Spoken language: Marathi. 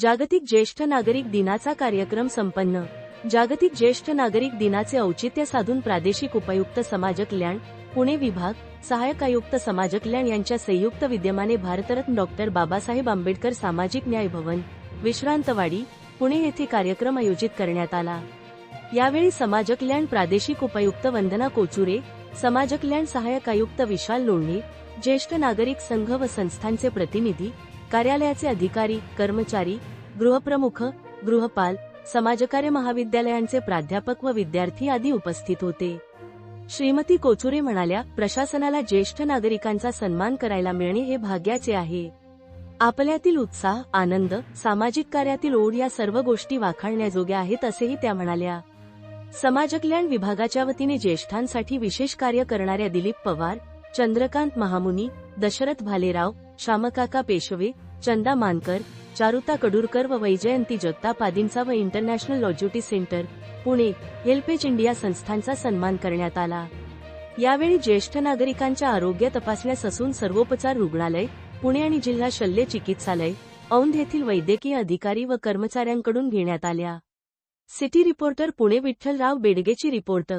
जागतिक ज्येष्ठ नागरिक दिनाचा कार्यक्रम संपन्न. जागतिक ज्येष्ठ नागरिक दिनाचे औचित्य साधून प्रादेशिक उपायुक्त समाज कल्याण पुणे विभाग सहायक आयुक्त समाज कल्याण यांच्या संयुक्त विद्यमाने भारतरत्न डॉक्टर बाबासाहेब आंबेडकर सामाजिक न्याय भवन विश्रांतवाडी पुणे येथे कार्यक्रम आयोजित करण्यात आला. यावेळी समाज कल्याण प्रादेशिक उपायुक्त वंदना कोचुरे समाज कल्याण सहाय्यक आयुक्त विशाल लोणणे ज्येष्ठ नागरिक संघ व संस्थांचे प्रतिनिधी कार्यालयाचे अधिकारी कर्मचारी गृहप्रमुख गृहपाल समाजकार्य महाविद्यालयांचे प्राध्यापक व विद्यार्थी आदी उपस्थित होते. श्रीमती कोचुरे म्हणाल्या प्रशासनाला ज्येष्ठ नागरिकांचा सन्मान करायला मिळणे हे भाग्याचे आहे. आपल्यातील उत्साह आनंद सामाजिक कार्यातील ओढ या सर्व गोष्टी वाखाणण्याजोग्या आहेत असेही त्या म्हणाल्या. समाज कल्याण विभागाच्या वतीने ज्येष्ठांसाठी विशेष कार्य करणाऱ्या दिलीप पवार चंद्रकांत महामुनी दशरथ भालेराव श्यामकाका पेशवे चंदा मानकर चारुता कडूरकर व वैजयंती जगताप आदींचा व international longevity centre Pune HelpAge India संस्थांचा सन्मान करण्यात आला. यावेळी ज्येष्ठ नागरिकांच्या आरोग्य तपासण्यास असून सर्वोपचार रुग्णालय पुणे आणि जिल्हा शल्य चिकित्सालय औंध येथील वैद्यकीय अधिकारी व कर्मचाऱ्यांकडून घेण्यात आल्या. सिटी रिपोर्टर पुणे विठ्ठलराव बेडगेची रिपोर्ट